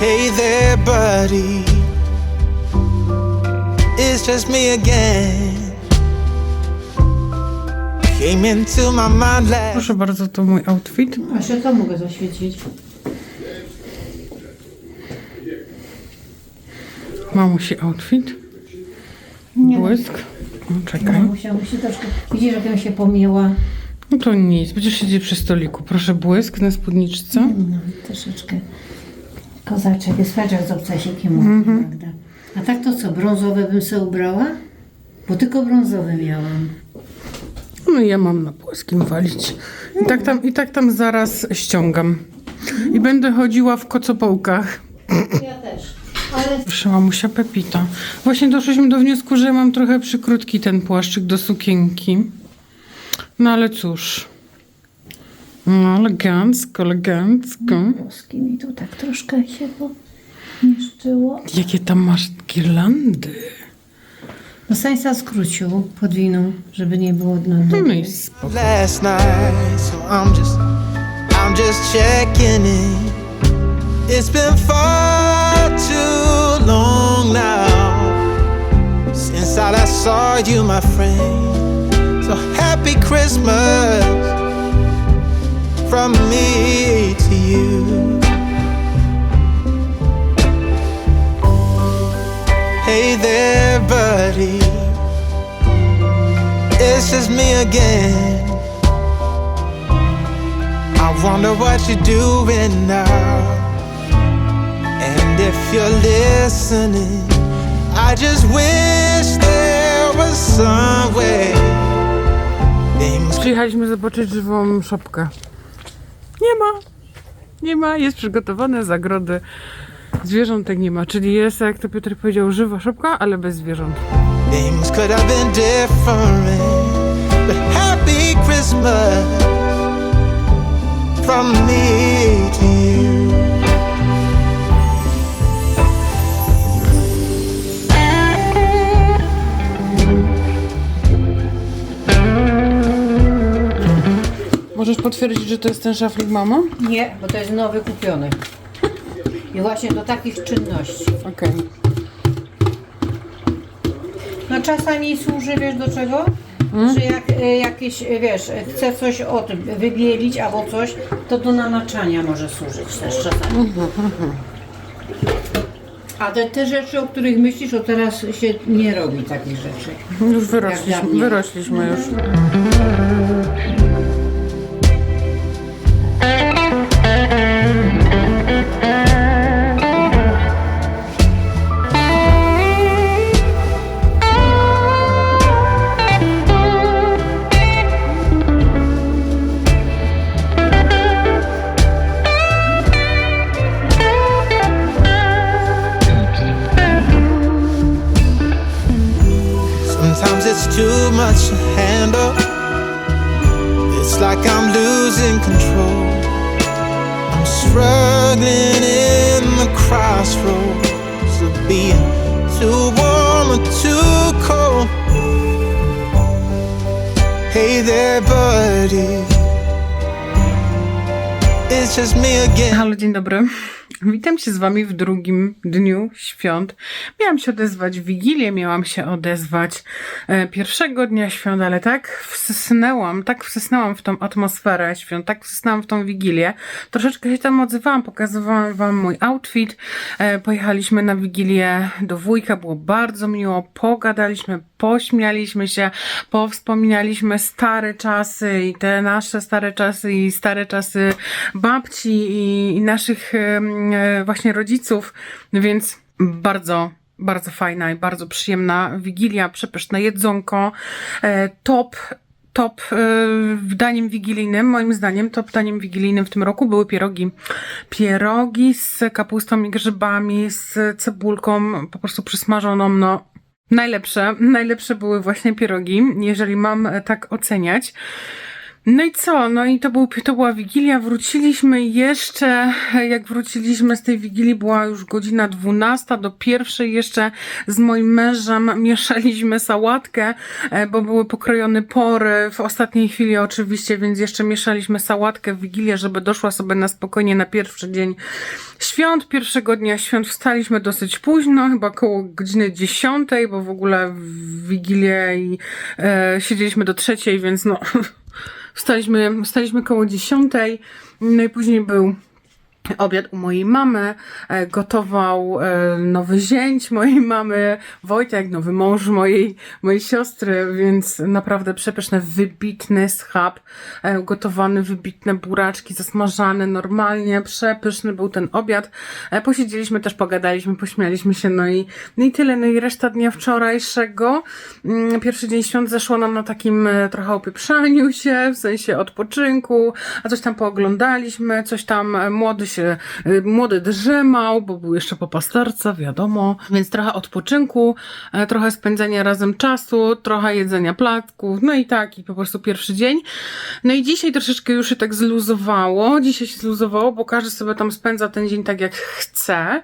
Hey there, buddy. It's just me again. Came into my mind last. Proszę bardzo, to mój outfit. Aż ja to mogę zaświecić. Mamusi outfit. Błysk. O, czekaj. Mamusia musi troszkę... Widzisz, jak ja się pomięła? No to nic, będziesz siedzieć przy stoliku. Proszę błysk na spódniczce. No, troszeczkę. Kozaczek jest fajny z obcasikiem, Mhm. Magda. A tak to co, brązowe bym sobie ubrała? Bo tylko brązowe miałam. No i ja mam na płaskim walić. I tak tam, i tak tam zaraz ściągam. I będę chodziła w kocopołkach. Ja też. Ale Proszę, mamusia Pepita. Właśnie doszliśmy do wniosku, że ja mam trochę przykrótki ten płaszczyk do sukienki. No ale cóż. No, elegancko, elegancko. włoski mi tu tak troszkę się pomieszczyło. Jakie tam masz girlandy. No Sańca skrócił, podwinął, żeby nie było dno No i spoko. last night, so I'm just, I'm just checking in. It's been far too long now since I last saw you, my friend. So happy Christmas from me to you. Hey there, buddy. It's just me again. I wonder what you're doing now. And if you're listening, I just wish there was some way zobaczyć żywą szopkę. Nie ma. Nie ma, jest przygotowane zagrody. Zwierzątek nie ma, czyli jest, jak to Piotr powiedział, żywa szopka, ale bez zwierząt. things could have been different. But happy Christmas from me potwierdzić, że to jest ten szaflik mama? Nie, bo to jest nowy kupiony. I właśnie do takich czynności. Okej. No czasami służy, wiesz do czego? Że jak y, jakieś, y, wiesz, y, chce coś od wybielić albo coś, to do namaczania może służyć też czasami. A te, te rzeczy, o których myślisz, to teraz się nie robi takich rzeczy. Już wyrośliśmy, wyrośliśmy już. Much to handle. It's like I'm losing control. I'm struggling in the crossroads of being too warm or too cold. Hey there, buddy. It's just me again. Halo, dzień dobry. Witam się z Wami w drugim dniu świąt. Miałam się odezwać w Wigilię, miałam się odezwać e, pierwszego dnia świąt, ale tak wsysnęłam, tak wsysnęłam w tą atmosferę świąt, tak wsysnęłam w tą Wigilię. Troszeczkę się tam odzywałam, pokazywałam Wam mój outfit. E, pojechaliśmy na Wigilię do wujka, było bardzo miło, pogadaliśmy, pośmialiśmy się, powspominaliśmy stare czasy i te nasze stare czasy i stare czasy babci i, i naszych właśnie rodziców, więc bardzo bardzo fajna i bardzo przyjemna wigilia, przepyszne jedzonko, e, top top e, daniem wigilijnym, moim zdaniem top daniem wigilijnym w tym roku były pierogi. Pierogi z kapustą i grzybami, z cebulką, po prostu przysmażoną, no najlepsze, najlepsze były właśnie pierogi, jeżeli mam e, tak oceniać. No i co? No i to, był, to była Wigilia. Wróciliśmy jeszcze, jak wróciliśmy z tej Wigilii, była już godzina 12. Do pierwszej jeszcze z moim mężem mieszaliśmy sałatkę, e, bo były pokrojone pory w ostatniej chwili oczywiście, więc jeszcze mieszaliśmy sałatkę w Wigilię, żeby doszła sobie na spokojnie na pierwszy dzień świąt. Pierwszego dnia świąt wstaliśmy dosyć późno, chyba koło godziny 10, bo w ogóle w Wigilię i e, siedzieliśmy do trzeciej, więc no... Wstaliśmy, wstaliśmy koło dziesiątej, no i później był obiad u mojej mamy, e, gotował e, nowy zięć mojej mamy, Wojtek, nowy mąż mojej, mojej siostry, więc naprawdę przepyszny, wybitny schab, e, gotowany, wybitne buraczki, zasmażane normalnie, przepyszny był ten obiad. Posiedzieliśmy też, pogadaliśmy, pośmialiśmy się, no i, no i tyle, no i reszta dnia wczorajszego, mm, pierwszy dzień świąt zeszło nam na takim trochę opieprzaniu się, w sensie odpoczynku, a coś tam pooglądaliśmy, coś tam młody się, e, młody drzemał, bo był jeszcze po pasterce, wiadomo, więc trochę odpoczynku, e, trochę spędzenia razem czasu, trochę jedzenia placków, no i tak, i po prostu pierwszy dzień. No i dzisiaj troszeczkę już się tak zluzowało, dzisiaj się zluzowało, bo każdy sobie tam spędza ten dzień tak jak chce.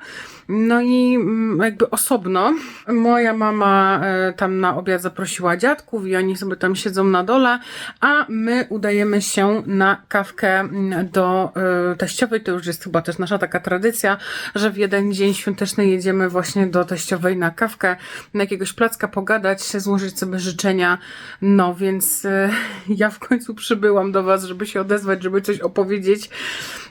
No i mm, jakby osobno. Moja mama e, tam na obiad zaprosiła dziadków i oni sobie tam siedzą na dole, a my udajemy się na kawkę mm, do e, teściowej. To już jest chyba też nasza taka tradycja, że w jeden dzień świąteczny jedziemy właśnie do teściowej na kawkę, na jakiegoś placka pogadać, złożyć sobie życzenia. No więc e, ja w końcu przybyłam do Was, żeby się odezwać, żeby coś opowiedzieć.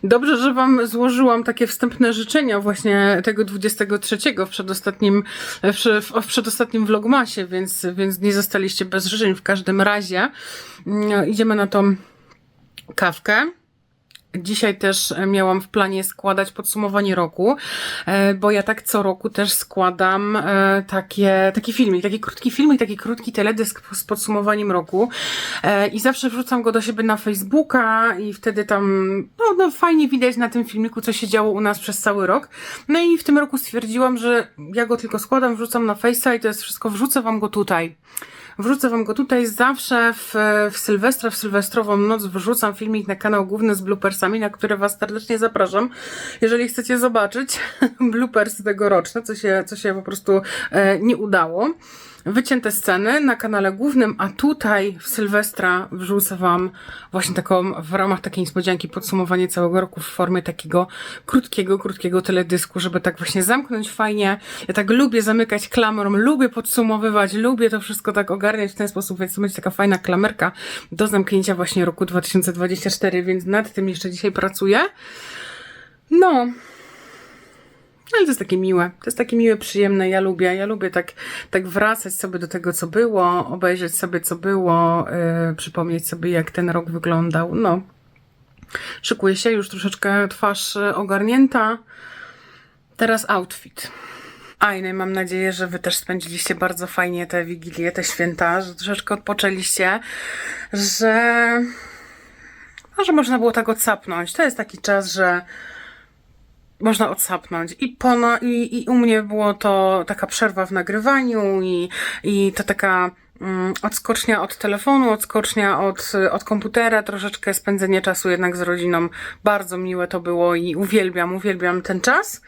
Dobrze, że Wam złożyłam takie wstępne życzenia właśnie tego 23 w przedostatnim, w, w, przedostatnim vlogmasie, więc, więc nie zostaliście bez życzeń w każdym razie. Mm, Idziemy na tą kawkę. Dzisiaj też e, miałam w planie składać podsumowanie roku, e, bo ja tak co roku też składam e, takie, taki filmik, taki krótki filmik, taki krótki teledysk z podsumowaniem roku i zawsze wrzucam go do siebie na Facebooka i wtedy tam, no, no fajnie widać na tym filmiku, co się działo u nas przez cały rok. No i w tym roku stwierdziłam, że ja go tylko składam, wrzucam na Face'a i to jest wszystko, wrzucę wam go tutaj. Wrzucę wam go tutaj zawsze w, w Sylwestra, w Sylwestrową noc wrzucam filmik na kanał główny z bloopersami, na które was serdecznie zapraszam. Jeżeli chcecie zobaczyć bloopersy tegoroczne, co się, co się po prostu e, nie udało. Wycięte sceny na kanale głównym, a tutaj w Sylwestra wrzucę wam właśnie taką, w ramach takiej niespodzianki podsumowanie całego roku w formie takiego krótkiego, krótkiego teledysku, żeby tak właśnie zamknąć fajnie. Ja tak lubię zamykać klamrą, lubię podsumowywać, lubię to wszystko tak ogarniać w ten sposób, więc to będzie taka fajna klamerka do zamknięcia właśnie roku 2024, więc nad tym jeszcze dzisiaj pracuję. No, ale to jest takie miłe, to jest takie miłe, przyjemne, ja lubię, ja lubię tak, tak wracać sobie do tego, co było, obejrzeć sobie, co było, yy, przypomnieć sobie, jak ten rok wyglądał, no. Szykuje się, już troszeczkę twarz y, ogarnięta. Teraz outfit. A i no i mam nadzieję, że Wy też spędziliście bardzo fajnie te wigilie, te święta, że troszeczkę odpoczęliście, że, że można było tak odsapnąć. To jest taki czas, że można odsapnąć. I, pono, i, I u mnie było to taka przerwa w nagrywaniu i, i to taka mm, odskocznia od telefonu, odskocznia od, od komputera, troszeczkę spędzenie czasu jednak z rodziną. Bardzo miłe to było i uwielbiam, uwielbiam ten czas.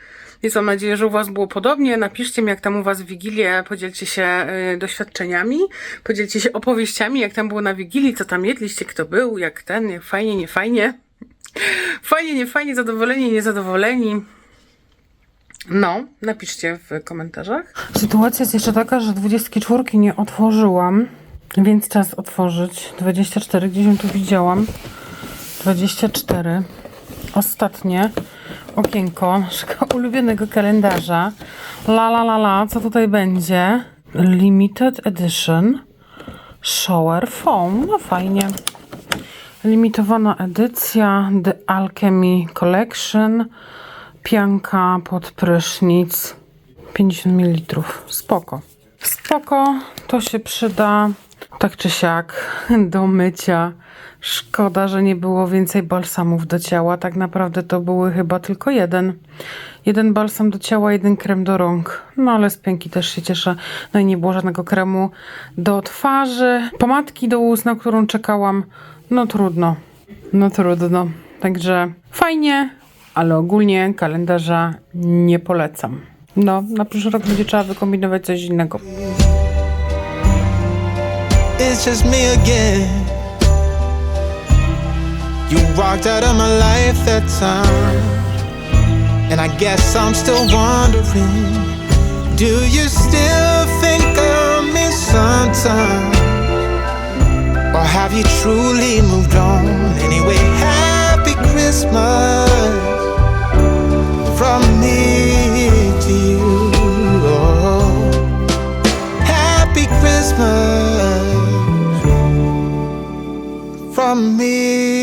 Więc mam nadzieję, że u Was było podobnie. Napiszcie mi, jak tam u Was w Wigilię, podzielcie się y, doświadczeniami, podzielcie się opowieściami, jak tam było na Wigilii, co tam jedliście, kto był, jak ten, jak fajnie, nie fajnie. Fajnie, nie fajnie, zadowoleni, niezadowoleni. No, napiszcie w komentarzach. Sytuacja jest jeszcze taka, że 24 nie otworzyłam, więc czas otworzyć. 24, gdzieś ją tu widziałam. 24. Ostatnie okienko naszego ulubionego kalendarza. La la la la, co tutaj będzie? Limited Edition Shower Foam. No fajnie. Limitowana edycja The Alchemy Collection. Pianka pod prysznic. 50 ml. Spoko. Spoko. To się przyda tak czy siak do mycia. Szkoda, że nie było więcej balsamów do ciała. Tak naprawdę to były chyba tylko jeden. Jeden balsam do ciała, jeden krem do rąk. No ale z pięki też się cieszę. No i nie było żadnego kremu do twarzy. Pomadki do ust, na którą czekałam. No trudno. No trudno. Także fajnie, ale ogólnie kalendarza nie polecam. No, na przyszły rok będzie trzeba wykombinować coś innego. it's just me again. You walked out of my life that time, and I guess I'm still wondering do you still think of me sometimes? Or have you truly moved on? need you. Oh, happy Christmas from me.